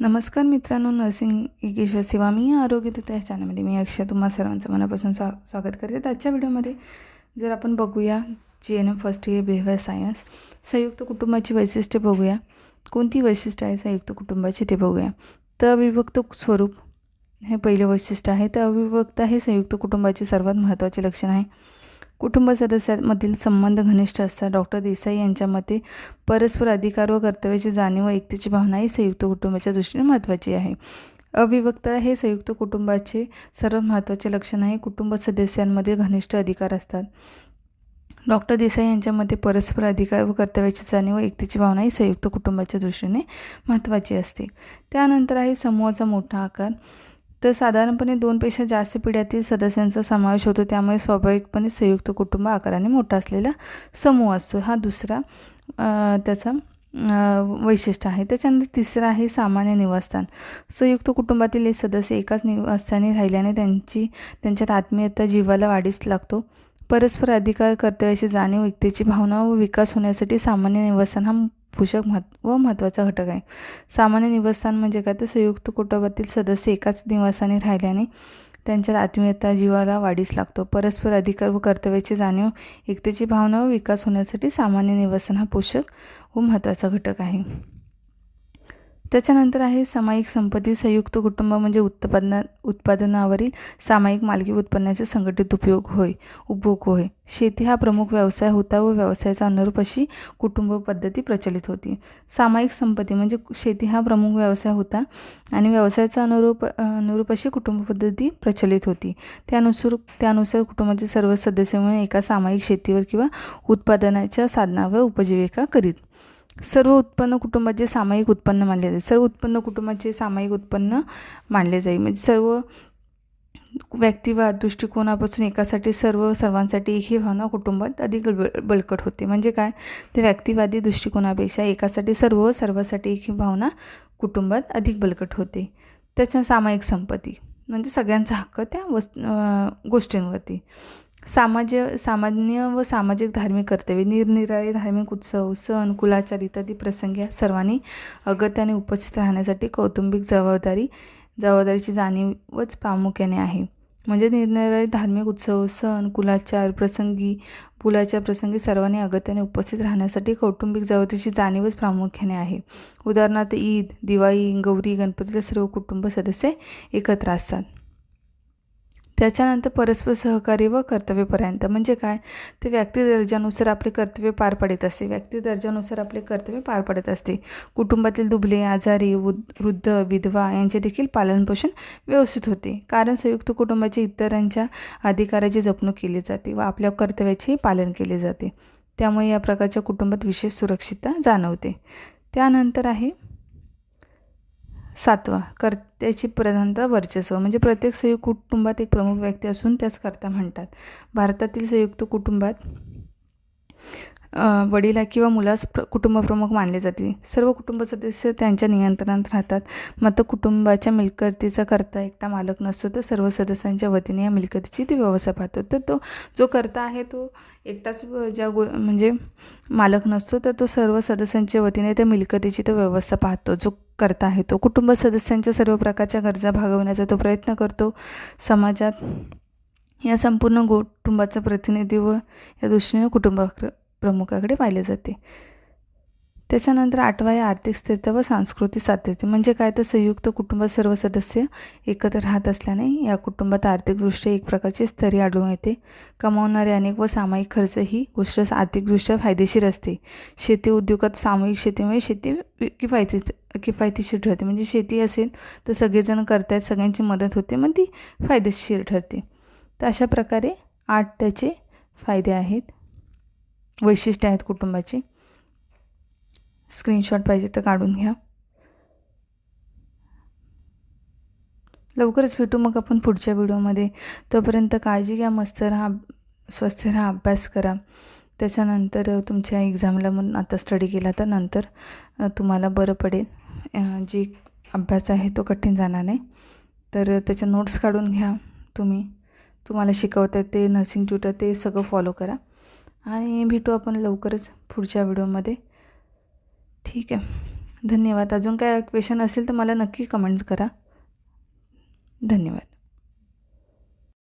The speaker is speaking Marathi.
नमस्कार मित्रांनो नर्सिंग एकेश्वर सेवा. मी आरोग्य दूत या चॅनलमध्ये मी अक्षय. तुम्हा सर्वांचं मनापासून स्वा स्वागत करते. आजच्या व्हिडिओमध्ये जर आपण बघूया G N M first year behaviour science संयुक्त कुटुंबाची वैशिष्ट्ये बघूया. कोणती वैशिष्ट्य आहे संयुक्त कुटुंबाची ते बघूया. तर अविभक्त स्वरूप हे पहिले वैशिष्ट्य आहे. तर अविभक्त हे संयुक्त कुटुंबाचे सर्वात महत्त्वाचे लक्षण आहे. कुटुंब सदस्यांमधील संबंध घनिष्ठ असतात डॉक्टर देसाई यांच्या मते परस्पर अधिकार व कर्तव्याची जाणीव व एकतेची भावना ही संयुक्त कुटुंबाच्या दृष्टीने महत्त्वाची आहे. अविभक्तता हे संयुक्त कुटुंबाचे सर्वात महत्त्वाचे लक्षण आहे. कुटुंब सदस्यांमध्ये घनिष्ठ अधिकार असतात. डॉक्टर देसाई यांच्या मते परस्पर अधिकार व कर्तव्याची जाणीव व एकतेची भावना ही संयुक्त कुटुंबाच्या दृष्टीने महत्त्वाची असते. त्यानंतर आहे समूहाचा मोठा आकार. तर साधारणपणे दोनपेक्षा जास्त पिढ्यातील सदस्यांचा समावेश होतो. त्यामुळे स्वाभाविकपणे संयुक्त कुटुंब आकाराने मोठा असलेला समूह असतो. हा दुसरा त्याचा वैशिष्ट्य आहे. त्याच्यानंतर तिसरं आहे सामान्य निवासस्थान. संयुक्त कुटुंबातील एक सदस्य एकाच निवासस्थानी राहिल्याने त्यांची त्यांच्यात आत्मीयता जीवाला वाढीस लागतो. परस्पर अधिकार कर्तव्याची जाणीव व्यक्तीची भावना व विकास होण्यासाठी सामान्य निवासस्थान हा पोषक महत्त्व व महत्त्वाचा घटक आहे. सामान्य निवासस्थान म्हणजे काय? तर संयुक्त कुटुंबातील सदस्य एकाच निवासाने राहिल्याने त्यांच्यात आत्मीयता जीवाला वाढीस लागतो. परस्पर अधिकार व कर्तव्याची जाणीव एकतेची भावना व विकास होण्यासाठी सामान्य निवासन हा पोषक व महत्त्वाचा घटक आहे. त्याच्यानंतर आहे सामायिक संपत्ती संयुक्त कुटुंब म्हणजे उत्पादना उत्पादनावरील सामायिक मालकी उत्पन्नाचे संघटित उपयोग होय उपभोग होय. शेती हा प्रमुख व्यवसाय होता व व्यवसायाचा अनुरूप अशी कुटुंब पद्धती प्रचलित होती. सामायिक संपत्ती म्हणजे शेती हा प्रमुख व्यवसाय होता आणि व्यवसायाचा अनुरूप अनुरूप अशी कुटुंब पद्धती प्रचलित होती. त्यानुसार त्यानुसार कुटुंबाचे सर्व सदस्य म्हणून एका सामायिक शेतीवर किंवा उत्पादनाच्या साधनावर उपजीविका करीत. सर्व उत्पन्न कुटुंबाचे सामायिक उत्पन्न मानले जाईल सर्व उत्पन्न कुटुंबाचे सामायिक उत्पन्न मानले जाईल म्हणजे सर्व व्यक्तिवाद दृष्टिकोनापासून एकासाठी सर्व सर्वांसाठी ही भावना कुटुंबात अधिक बळ बळकट होते. म्हणजे काय? ते व्यक्तिवादी दृष्टिकोनापेक्षा एकासाठी सर्व सर्वासाठी ही भावना कुटुंबात अधिक बळकट होते. त्याच्या सामायिक संपत्ती. म्हणजे सगळ्यांचा हक्क त्या वस् गोष्टींवरती. सामाज सामान्य व सामाजिक धार्मिक कर्तव्य निरनिराळे धार्मिक उत्सव सण कुलाचार इत्यादी प्रसंगी या सर्वांनी अगत्याने उपस्थित राहण्यासाठी कौटुंबिक जबाबदारी जबाबदारीची जाणीवच प्रामुख्याने आहे. म्हणजे निरनिराळे धार्मिक उत्सव सण कुलाचार प्रसंगी पुलाच्या प्रसंगी सर्वांनी अगत्याने उपस्थित राहण्यासाठी कौटुंबिक जबाबदारीची जाणीवच प्रामुख्याने आहे. उदाहरणार्थ ईद दिवाळी गौरी गणपतीला सर्व कुटुंब सदस्य एकत्र असतात. त्याच्यानंतर परस्पर सहकार्य व कर्तव्यपर्यंत म्हणजे काय? ते व्यक्ती दर्जानुसार आपले कर्तव्य पार पडत असते. व्यक्ती दर्जानुसार आपले कर्तव्य पार पडत असते. कुटुंबातील दुबले आजारी वृद्ध विधवा यांचे देखील पालनपोषण व्यवस्थित होते. कारण संयुक्त कुटुंबाच्या इतरांच्या अधिकाराची जपणूक केली जाते व आपल्या कर्तव्याचे पालन केले जाते. त्यामुळे या प्रकारच्या कुटुंबात विशेष सुरक्षितता जाणवते. त्यानंतर आहे सातवा कर्त्याची प्रधानता वर्चस्व. म्हणजे प्रत्येक संयुक्त कुटुंबात एक प्रमुख व्यक्ती असून त्यास कर्ता म्हणतात. भारतातील संयुक्त कुटुंबात वडिला किंवा मुलास प्र कुटुंबप्रमुख मानले जाते. सर्व कुटुंब सदस्य त्यांच्या नियंत्रणात राहतात. मात्र कुटुंबाच्या मिलकतीचा करता एकटा मालक नसतो तर सर्व सदस्यांच्या वतीने या मिलकतीची ती व्यवस्था पाहतो. तर तो जो करता आहे तो एकटाच ज्या गो म्हणजे मालक नसतो तर तो सर्व सदस्यांच्या वतीने त्या मिलकतीची तो व्यवस्था पाहतो. जो करता आहे तो कुटुंब सदस्यांच्या सर्व प्रकारच्या गरजा भागवण्याचा तो प्रयत्न करतो. समाजात या संपूर्ण कुटुंबाचं प्रतिनिधित्व या दृष्टीने कुटुंबाक्र प्रमुखाकडे पाहिले जाते. त्याच्यानंतर आठवा आहे आर्थिक स्थिरता व सांस्कृतिक सातत्य. म्हणजे काय? तर संयुक्त कुटुंबात सर्व सदस्य एकत्र राहत असल्याने या कुटुंबात आर्थिकदृष्ट्या एक प्रकारची स्तरी आढळून येते. कमावणारे अनेक व सामायिक खर्च ही गोष्ट आर्थिकदृष्ट्या फायदेशीर असते. शेती उद्योगात सामूहिक शेतीमुळे शेती किफायती किफायतीशीर ठरते. म्हणजे शेती असेल तर सगळेजण करतायत सगळ्यांची मदत होते मग ती फायदेशीर ठरते. तर अशा प्रकारे आठ त्याचे फायदे आहेत. वैशिष्ट्य आहेत कुटुंबाची. स्क्रीनशॉट पाहिजे तर काढून घ्या. लवकरच भेटू मग आपण पुढच्या व्हिडिओमध्ये. तोपर्यंत काळजी घ्या मस्त राहा स्वस्थ राहा अभ्यास करा. त्याच्यानंतर तुमच्या एक्झामला मग आता स्टडी केला तर नंतर तुम्हाला बरं पडेल. जी अभ्यास आहे तो कठीण जाणार नाही. तर त्याच्या नोट्स काढून घ्या तुम्ही. तुम्हाला शिकवतात ते नर्सिंग ट्युटर ते सगळं फॉलो करा. आणि भेटू आपण लवकरच पुढच्या व्हिडिओमध्ये. ठीक आहे. धन्यवाद. अजून काय क्वेश्चन असेल तर मला नक्की कमेंट करा. धन्यवाद.